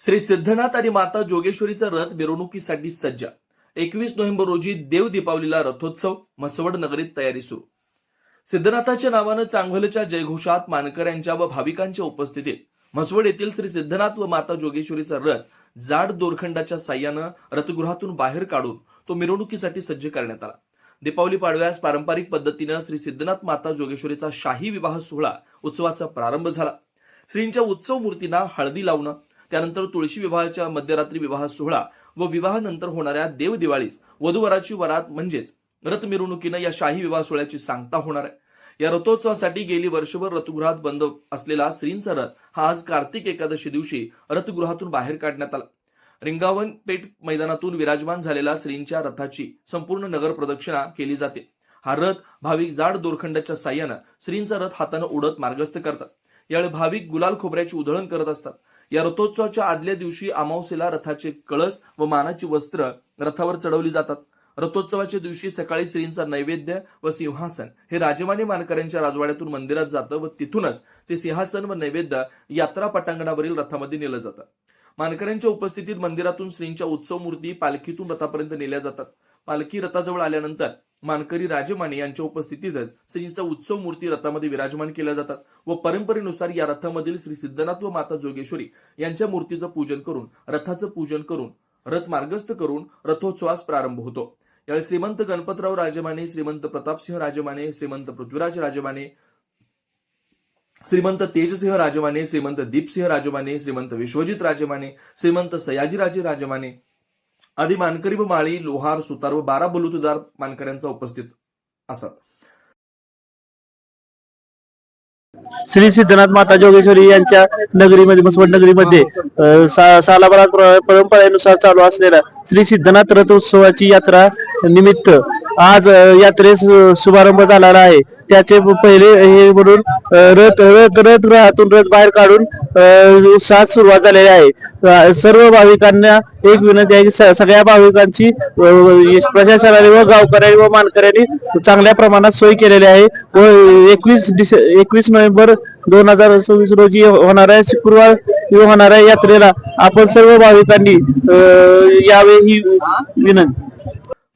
श्री सिद्धनाथ आणि माता जोगेश्वरीचा रथ मिरवणुकीसाठी सज्ज. एकवीस नोव्हेंबर रोजी देव दीपावलीला रथोत्सव म्हसवड नगरीत तयारी सुरू. सिद्धनाथाच्या नावानं चांगलच्या जयघोषात मानकऱ्यांच्या व भाविकांच्या उपस्थितीत म्हसवड येथील श्री सिद्धनाथ व माता जोगेश्वरीचा रथ जाड दोरखंडाच्या साह्यानं रथगृहातून बाहेर काढून तो मिरवणुकीसाठी सज्ज करण्यात आला. दीपावली पाडव्यास पारंपरिक पद्धतीनं श्री सिद्धनाथ माता जोगेश्वरीचा शाही विवाह सोहळा उत्सवाचा प्रारंभ झाला. श्रींच्या उत्सव मूर्तींना हळदी लावणं त्यानंतर तुळशी विवाहाच्या मध्यरात्री विवाह सोहळा व विवाहानंतर होणाऱ्या देवदिवाळीस वधूवराची वरात म्हणजेच रथ मिरवणुकीनं या शाही विवाह सोहळ्याची सांगता होणार आहे. या रथोत्सवासाठी गेली वर्षभर रथगृहात बंद असलेला श्रींचा रथ हा आज कार्तिक एकादशी दिवशी रथगृहातून बाहेर काढण्यात आला. रिंगावन पेठ मैदानातून विराजमान झालेल्या श्रींच्या रथाची संपूर्ण नगर प्रदक्षिणा केली जाते. हा रथ भाविक जाड दोरखंडाच्या साह्यानं श्रींचा रथ हातानं उडत मार्गस्थ करतात. यावेळी भाविक गुलाल खोबऱ्याची उधळण करत असतात. या रथोत्सवाच्या आदल्या दिवशी अमावस्येला रथाचे कळस व मानाची वस्त्र रथावर चढवली जातात. रथोत्सवाच्या दिवशी सकाळी श्रींचा नैवेद्य व सिंहासन हे राजमानी मानकऱ्यांच्या राजवाड्यातून मंदिरात जातं व तिथूनच ते सिंहासन व नैवेद्य यात्रा पटांगणावरील रथामध्ये नेलं जातं. मानकऱ्यांच्या उपस्थितीत मंदिरातून श्रींच्या उत्सव मूर्ती पालखीतून रथापर्यंत नेल्या जातात. पालखी रथाजवळ आल्यानंतर मानकरी राजमाने यांच्या उपस्थितीतच श्रींचा उत्सव मूर्ती रथामध्ये विराजमान केल्या जातात व परंपरेनुसार या रथामधील श्री सिद्धनाथ व माता जोगेश्वरी यांच्या मूर्तीचं पूजन करून रथाचं पूजन करून रथ मार्गस्थ करून रथोत्सवास प्रारंभ होतो. यावेळी श्रीमंत गणपतराव राजमाने श्रीमंत प्रतापसिंह राजमाने श्रीमंत पृथ्वीराज राजमाने श्रीमंत तेजसिंह राजमाने श्रीमंत दीपसिंह राजमाने श्रीमंत विश्वजित राजमाने श्रीमंत सयाजीराजे राजमाने आधी मानकरी व माळी लोहार सुतार व बारा बलुतदार मानकऱ्यांचा उपस्थित असतात. श्री सिद्धनाथ माता जोगेश्वरी यांच्या नगरीमध्ये बसवड नगरीमध्ये सालाबारा परंपरेनुसार चालू असलेल्या श्री सिद्धनाथ रथोत्सवाची यात्रा निमित्त आज यात्रेस शुभारंभ झालेला आहे. त्याचे पहिले हे म्हणून रथ रथ रथ रथातून रथ बाहेर काढून उत्साहात सुरुवात झालेली आहे. सर्व भाविकांना एक विनंती आहे की सगळ्या भाविकांची व- प्रशासनाने व गावकऱ्यांनी व मानकऱ्यांनी चांगल्या प्रमाणात सोय केलेली आहे. व एकवीस डिसे एकवीस नोव्हेंबर दोन हजार सव्वीस रोजी होणाऱ्या शुक्रवार होणाऱ्या यात्रेला. आपण सर्व भाविकांनी यावे ही विनंती.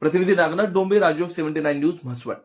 प्रतिनिधी Nagnath Dombe Rajyog seventy nine news Mhaswad.